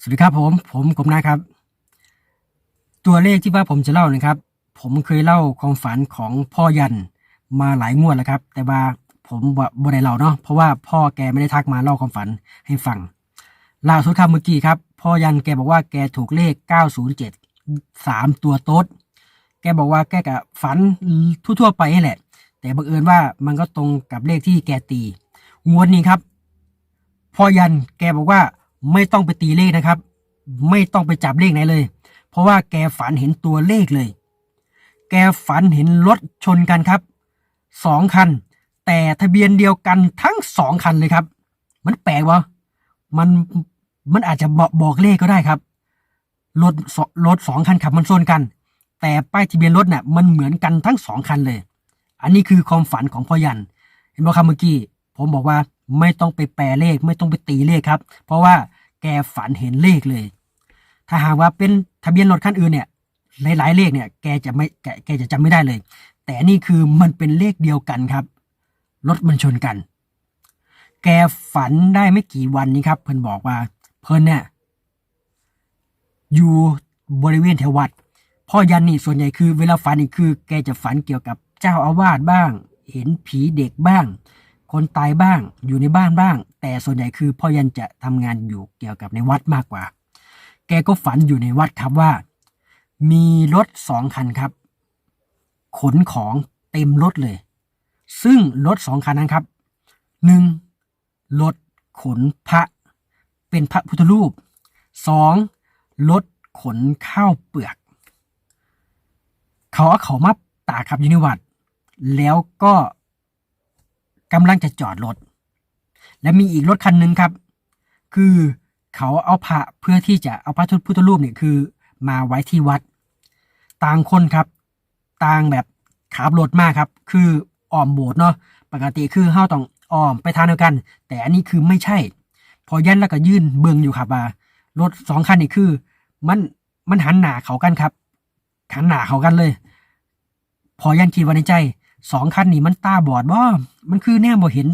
สวัสดีครับผม ผมกบนะครับ ตัวเลขที่ว่าผมจะเล่านะครับ ผมเคยเล่าความฝันของพ่อยันมาหลายงวดแล้วครับ แต่ว่าผมบ่ได้เล่าเนาะเพราะว่าพ่อแกไม่ได้ทักมาเล่าความฝันให้ฟังล่าสุดครับเมื่อกี้ครับพ่อยันแกบอกว่าแกถูกเลข 907 3 ตัวโต๊ดแกบอกว่าแกกะฝันทั่วๆไปนี่แหละ แต่บังเอิญว่ามันก็ตรงกับเลขที่แกตี งวดนี้ครับพ่อยันแกบอกว่า ไม่ต้องไปตีเลขนะครับ ไม่ต้องไปจับเลขไหนเลย เพราะว่าแกฝันเห็นตัวเลขเลย แกฝันเห็นรถชนกันครับสองคัน แต่ทะเบียนเดียวกันทั้งสองคันเลยครับ มันแปลกวะมันมันอาจจะบอกบอกเลขก็ได้ครับรถสรถสองคันขับมันชนกัน แต่ป้ายทะเบียนรถเนี่ยมันเหมือนกันทั้งสองคันเลย อันนี้คือความฝันของพ่อยัน เห็นไหมครับเมื่อกี้ ผมบอกว่าไม่ต้องไปแปลเลขไม่ต้องไปตีเลขครับ เพราะว่า แกฝันเห็นเลขเลย ถ้าหากว่าเป็นทะเบียนรถคันอื่นเนี่ย หลาย ๆ เลขเนี่ย แกจะไม่แกแกจะจำไม่ได้เลย แต่นี่คือมันเป็นเลขเดียวกันครับ รถมันชนกัน แกฝันได้ไม่กี่วันนี้ครับ เพิ่นบอกว่า เพิ่นเนี่ยอยู่บริเวณแถววัดพ่อยันนี่ส่วนใหญ่คือเวลาฝันนี่คือ แกจะฝันเกี่ยวกับเจ้าอาวาสบ้าง เห็นผีเด็กบ้าง คนตายบ้างอยู่ในบ้านบ้าง แต่ส่วนใหญ่คือพ่อยันจะทำงานอยู่เกี่ยวกับในวัดมากกว่า แกก็ฝันอยู่ในวัดครับว่า มีรถสองคันครับ ขนของเต็มรถเลย ซึ่งรถสองคันนั้นครับหนึ่งรถขนพระ เป็นพระพุทธรูปสองรถขนข้าวเปลือก เขาเอาเขามาตากครับอยู่ในวัดแล้วก็ กำลังจะจอดรถ และมีอีกรถคันหนึ่งครับ คือเขาเอาพระเพื่อที่จะเอาพระพุทธรูปเนี่ยคือมาไว้ที่วัด ต่างคนครับ ต่างแบบขับรถมากครับ คืออ้อมโบสถ์เนาะปกติคือเฮาต้องอ้อมไปทางเดียวกัน แต่อันนี้คือไม่ใช่ พอยันแล้วก็ยื่นเบิงอยู่ครับว่ารถสองคันนี่คือ มันมันหันหน้าเขากันครับหันหน้าเขากันเลย พอยันคิดว่าในใจ สองคันนี่มันตาบอดบ่ มันคือแน่บ่เห็น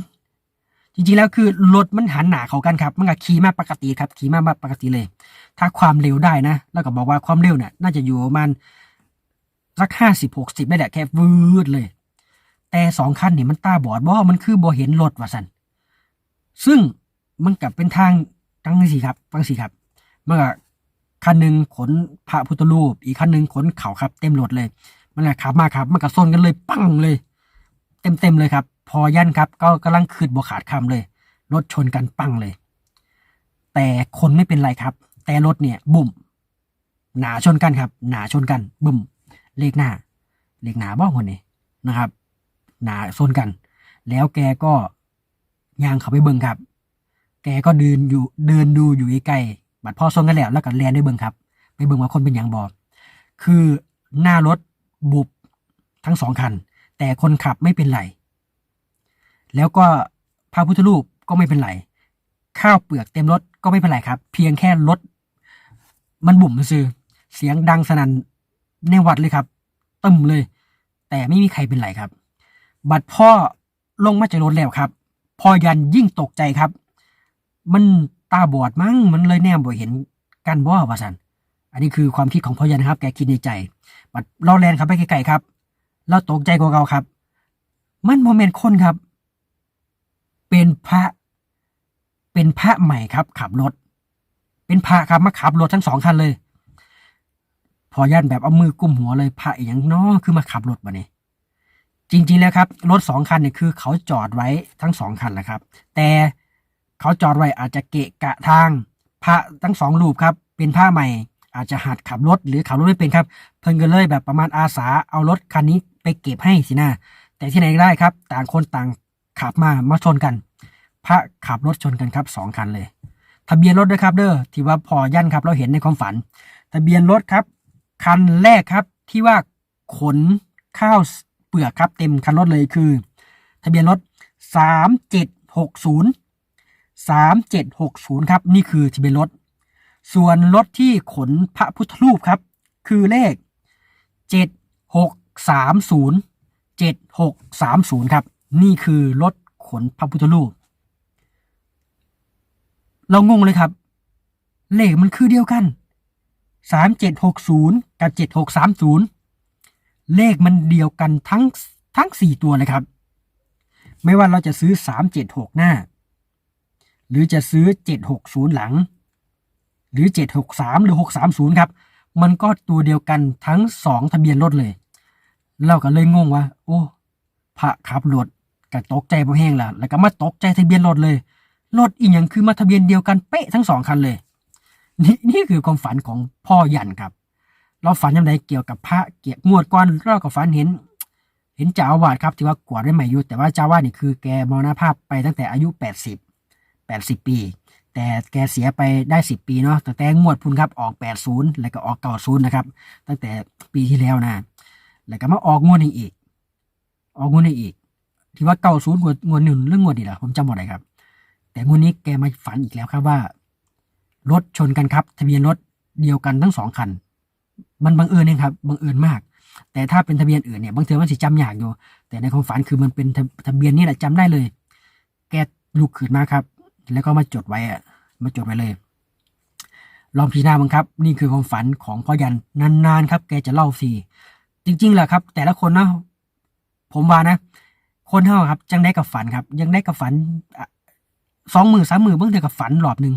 จริงๆแล้วคือรถมันหันหนาเขากันครับ มันก็ขี่มาปกติครับ ขี่มาปกติเลย ถ้าความเร็วได้นะ แล้วก็บอกว่าความเร็วเนี่ยน่าจะอยู่ประมาณสักห้าสิบหกสิบได้แหละแค่วืดเลย แต่สองคันนี่มันตาบอดบ่ มันคือบ่เห็นรถว่าสันซึ่งมันกลับเป็นทางตั้งสิครับตั้งสิครับมันก็คันหนึ่งขนพระพุทธรูป อีกคันหนึ่งขนเขาครับ เต็มรถเลย มันก็ขับมาครับ มันก็ซนกันเลยปั้งเลย เต็มเต็มๆเลยครับ พอยันครับ ก็กำลังคืดบ่ขาดคำเลย รถชนกันปั้งเลย แต่คนไม่เป็นไรครับ แต่รถเนี่ยบุ่มหนาชนกันครับ หนาชนกัน บุ่มเลขหน้า เลขหนาบ้องคนนี้นะครับ หนาชนกัน แล้วแกก็ยางเขาไปเบิ่งครับ แกก็เดินอยู่เดินดูอยู่ไกลบัดพ่อชนกันแล้วแล้วก็แลนได้เบิ่งครับ ไปเบิ่งว่าคนเป็นอย่างบอคือหน้ารถ บุบทั้งสองคัน แต่คนขับไม่เป็นไรแล้วก็พระพุทธรูปก็ไม่เป็นไรข้าวเปลือกเต็มรถก็ไม่เป็นไรครับ เพียงแค่รถ มันบุ่มซื่อเสียงดังสนั่นในวัดเลยครับตึมเลย แต่ไม่มีใครเป็นไรครับ บัดพ่อลงมาจากรถแล้วครับพ่อยันยิ่งตกใจครับ มันตาบอดมั้งมันเลยแนมบ่เห็นกันบ่ว่าสัน อันนี้คือความคิดของพ่อยันครับ แกคิดในใจบัดเราแลนครับไปไกลๆครับเราตกใจกว่าเราครับ มันโมเมนต์คนครับ เป็นพระ เป็นพระใหม่ครับ ขับรถ เป็นพระครับมาขับรถทั้งสองคันเลย พอย่านแบบเอามือกุมหัวเลยพระอย่างน้อคือมาขับรถมาเนี่ยจริงๆแล้วครับ รถสองคันเนี่ยคือ เขาจอดไว้ทั้งสองคันแหละครับ แต่เขาจอดไว้อาจจะเกะกะทางพระทั้งสองรูปครับ เป็นผ้าใหม่ อาจจะหัดขับรถหรือขับรถไม่เป็นครับ เพิ่นก็เลยแบบประมาณอาสาเอารถคันนี้ไปเก็บให้สินะแต่ที่ไหนก็ได้ครับ ต่างคนต่างขับมามาชนกัน พระขับรถชนกันครับสองคันเลย ทะเบียนรถด้วยครับเด้อที่ว่าพอยันครับ เราเห็นในความฝัน ทะเบียนรถครับ คันแรกครับที่ว่าขนข้าวเปลือกครับเต็มคันรถเลยคือ ทะเบียนรถสามเจ็ดหกศูนย์สามเจ็ดหกศูนย์ครับ นี่คือทะเบียนรถ ส่วนรถที่ขนพระพุทธรูปครับ คือเลขเจ็ดหกสามศูนย์เจ็ดหกสามศูนย์ครับ นี่คือรถขนพระพุทธรูป เรางงเลยครับ เลขมันคือเดียวกันสามเจ็ดหกศูนย์กับเจ็ดหกสามศูนย์เลขมันเดียวกันทั้งทั้งสี่ตัวเลยครับ ไม่ว่าเราจะซื้อสามเจ็ดหกหน้า หรือจะซื้อเจ็ดหกศูนย์หลัง หรือเจ็ดหกสามหรือหกสามศูนย์ครับ มันก็ตัวเดียวกันทั้งสองทะเบียนรถเลย เราก็เลยงงว่า โอ้พระขับรถก็ตกใจพอแห้งละแล้วก็มาตกใจทะเบียนรถเลยรถอีกอย่างคือมาทะเบียนเดียวกันเป๊ะทั้งสองคันเลย นี่นี่คือความฝันของพ่อยันครับ เราฝันยังไงเกี่ยวกับพระเกี่ยวงวดก่อนเราก็ฝันเห็น เห็นจ้าวาสครับที่ว่ากวาดได้ใหม่อยู่แต่ว่าจ้าวาสนี่คือแกมรณภาพไปตั้งแต่อายุแปดสิบแปดสิบปี แต่แกเสียไปได้สิบปีเนาะตั้งแต่งวดพุ่นครับออกแปดศูนย์แล้วก็ออกเก้าศูนย์นะครับ ตั้งแต่ปีที่แล้วนะแล้วก็มาออกงวดนี้อีก ออกงวดนี้อีก ที่ว่าเก้าศูนย์งวดงวดหนึ่งเรื่องงวดนี่แหละผมจำหมดเลยครับ แต่งวดนี้แกมาฝันอีกแล้วครับว่ารถชนกันครับ ทะเบียนรถเดียวกันทั้งสองคัน มันบังเอิญเองครับบังเอิญมาก แต่ถ้าเป็นทะเบียนอื่นเนี่ยบางทีมันสิจำยากอยู่ แต่ในความฝันคือมันเป็นทะทะเบียนนี่แหละจำได้เลย แกลุกขึ้นมาครับ แล้วก็มาจดไว้อะมาจดไว้เลย ลองพิจารณาบ้างครับ นี่คือความฝันของพ่อยันนานๆครับ แกจะเล่าสีจริงๆแหละครับ แต่ละคนนะผมว่านะ คนเท่าครับจังได้กับฝันครับ ยังได้กับฝันสองหมือสามหมือบางเถื่อกับฝันหลอบหนึ่ง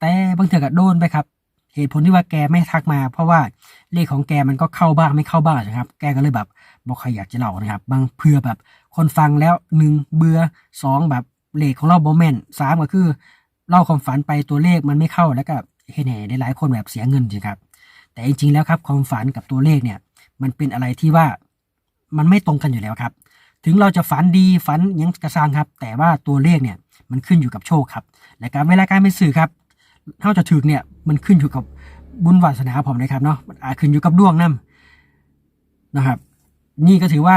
แต่บางเถื่อกับโดนไปครับ เหตุผลที่ว่าแกไม่ทักมา เพราะว่าเลขของแกมันก็เข้าบ้างไม่เข้าบ้างนะครับ แกก็เลยแบบบอกใครอยากจะเล่านะครับ บางเพื่อแบบ คนฟังแล้วหนึ่งเบื่อสองแบบ เลขของเราบอแมนสามก็คือเล่าความฝันไปตัวเลขมันไม่เข้าแล้วก็เห็นได้หลายคนแบบเสียเงินจริงครับ แต่จริงๆแล้วครับความฝันกับตัวเลขเนี่ย มันเป็นอะไรที่ว่ามันไม่ตรงกันอยู่แล้วครับ ถึงเราจะฝันดีฝันยังกระซางครับ แต่ว่าตัวเลขเนี่ยมันขึ้นอยู่กับโชคครับ และการเวลาการเป็นสื่อครับเท่าจะถึกเนี่ยมันขึ้นอยู่กับบุญวาสนาผมนะครับเนาะมันอาจขึ้นอยู่กับดวงนํนะครับ นี่ก็ถือว่า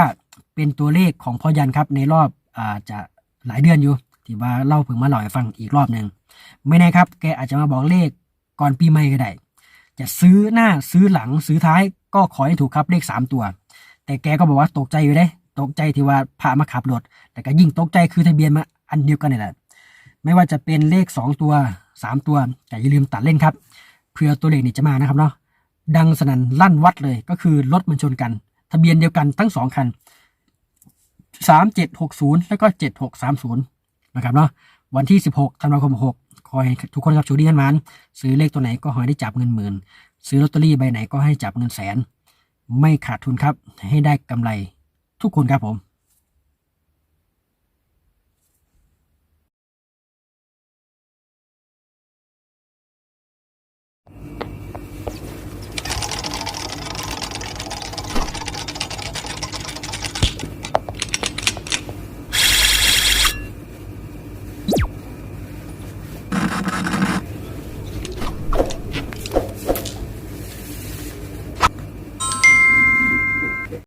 เป็นตัวเลขของพ่อยันครับในรอบอาจะหลายเดือนอยู่ ที่ว่าเล่าเพิ่งมาเล่าให้ฟังอีกรอบหนึ่งไม่แน่ครับ แกอาจจะมาบอกเลขก่อนปีใหม่ก็ได้ จะซื้อหน้าซื้อหลังซื้อท้ายก็ขอให้ถูกครับเลขสามตัว แต่แกก็บอกว่าตกใจอยู่เด้ตกใจที่ว่าพามาขับรถแต่ก็ยิ่งตกใจคือทะเบียนมาอันเดียวกันนี่แหละไม่ว่าจะเป็นเลขสองตัวสามตัวแต่อย่าลืมตัดเล่นครับเพื่อตัวเลขนี่จะมานะครับเนาะดังสนั่นลั่นวัดเลยก็คือรถมันชนกัน ทะเบียนเดียวกันทั้งสองคันสามเจ็ดหกศูนย์แล้วก็เจ็ดหกสามศูนย์ นะครับเนาะวันที่ 16ธันวาคม6ขอให้ทุกคนครับชูดีท่านมันซื้อเลขตัวไหนก็ขอให้ได้จับเงินหมื่น ซื้อลอตเตอรี่ใบไหนก็ให้จับเงินแสน ไม่ขาดทุนครับ ให้ได้กำไรทุกคนครับผม